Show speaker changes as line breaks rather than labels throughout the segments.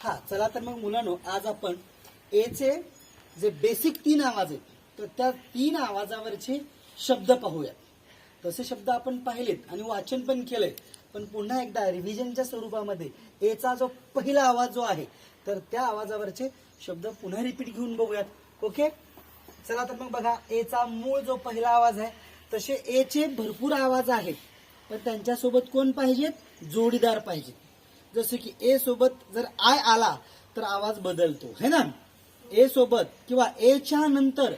हा चला तर मग मुलांनो आज आपण एचे जे बेसिक तीन आवाज आहेत तर त्या तीन आवाजावरचे शब्द पाहूया. तसे शब्द आपण पाहिलेत आणि वाचन पण केलंय पण पुन्हा एकदा रिव्हिजनच्या स्वरूपामध्ये एचा जो पहिला आवाज जो आहे तर त्या आवाजावरचे शब्द पुन्हा रिपीट घेऊन बघूयात. ओके चला तर मग बघा एचा मूळ जो पहिला आवाज आहे तसे एचे भरपूर आवाज आहेत पण त्यांच्यासोबत कोण पाहिजेत? जोडीदार पाहिजेत. जसं की ए सोबत जर आय आला तर आवाज बदलतो. है ना? ए सोबत किंवा एच्या नंतर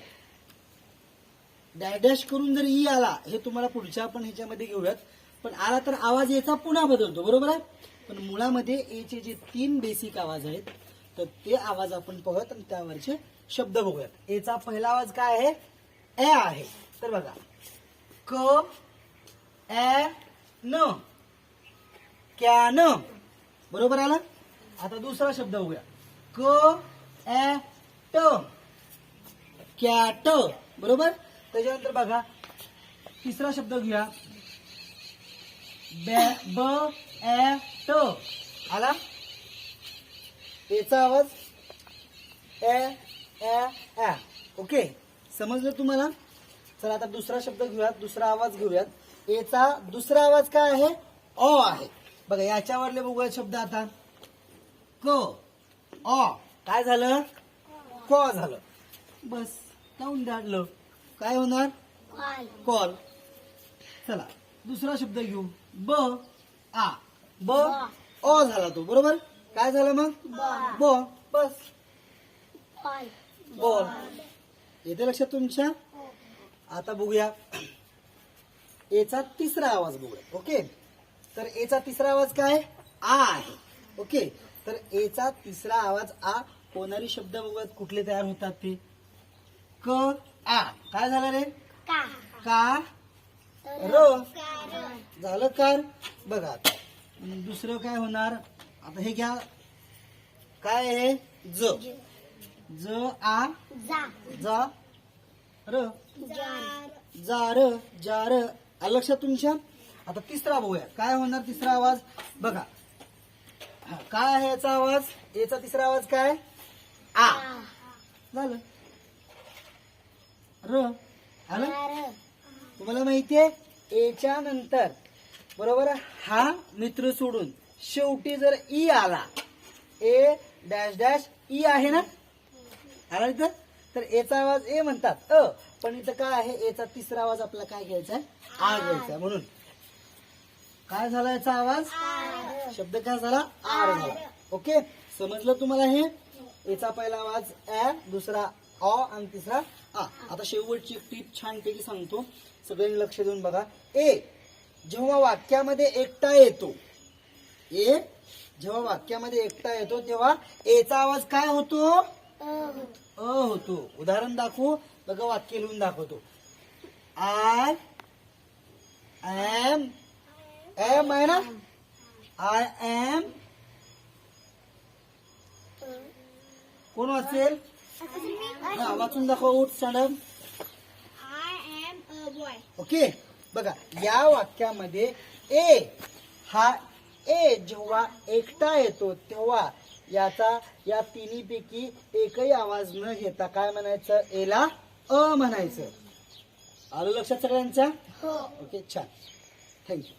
डॅश करून जर ई आला हे तुम्हाला पुढच्या आपण ह्याच्यामध्ये घेऊयात. पण आला तर आवाज याचा पुन्हा बदलतो बरोबर आहे? पण मुळामध्ये एचे जे तीन बेसिक आवाज आहेत तर ते आवाज आपण पाहूयात आणि त्यावरचे शब्द बघूयात. एचा पहिला आवाज काय आहे? ए आहे. तर बघा. क ए न. कॅन. बरोबर आला? आता दुसरा शब्द होऊया. क ए ट. कॅट. बरोबर? त्याच्यानंतर बघा. तिसरा शब्द घेऊया. ब ॲ ट. आला? याचा आवाज ए ए ए ओके? समजलं तुम्हाला? चला आता दुसरा शब्द घेऊयात. दुसरा आवाज घेऊयात. याचा दुसरा आवाज काय आहे? अ आहे. बघा याच्यावरले बघूया शब्द आता. क अ. काय झालं? क झालं. बस लावून धाडलं काय होणार? कॉल. चला दुसरा शब्द घेऊ. ब आ. ब अ झाला तो बरोबर? काय झालं मग? ब. बस. बॉल येते लक्षात तुमच्या? आता बघूया. एचा तिसरा आवाज बघूया. ओके? तर एचा तिसरा आवाज काय? आ आहे. ओके. तर एचा तिसरा आवाज आ. होणारी शब्द बघूयात कुठले तयार होतात ते? क आ. काय झालं रे? का. र. झालं कार बघा. दुसरं काय होणार? आता हे घ्या. काय आहे? ज. ज आ. जा. र. जार जार लक्षात तुमच्या? आता तिसरा बघूया. काय होणार तिसरा आवाज? बघा. काय आहे याचा आवाज? याचा तिसरा आवाज काय? आ. झालं. र. आलं? तुम्हाला माहितीये एच्या नंतर. बरोबर? हा मित्र सोडून. शेवटी जर ई आला ए डॅश डॅश ई आहे ना? आला इथं? तर एचा आवाज ए म्हणतात. अ. पण इथं काय आहे? एचा तिसरा आवाज आपला काय घ्यायचा आ घ्यायचा म्हणून. काय झाला याचा आवाज? शब्द काय झाला? आर झाला. ओके? समजलं तुम्हाला हे? याचा पहिला आवाज ए दुसरा अ आणि तिसरा आ. आता शेवटची एक टीप छानपैकी सांगतो. सगळ्यांनी लक्ष देऊन बघा. ए जेव्हा वाक्यामध्ये एकटा येतो ए जेव्हा वाक्यामध्ये एकटा येतो तेव्हा एचा आवाज काय होतो? अ होतो. उदाहरण दाखवू. बघा वाक्य लिहून दाखवतो. आय एम एम आहे ना? आय एम कोण वाचेल? हा, वाचून दाखवा उठ स्टँडअप ओके? बघा या वाक्यामध्ये ए हा ए जेव्हा एकटा येतो तेव्हा याचा या तिन्हीपैकी एकही आवाज न घेता काय म्हणायचं? एला अ म्हणायचं. आलं लक्षात सगळ्यांच्या ओके छान. थँक्यू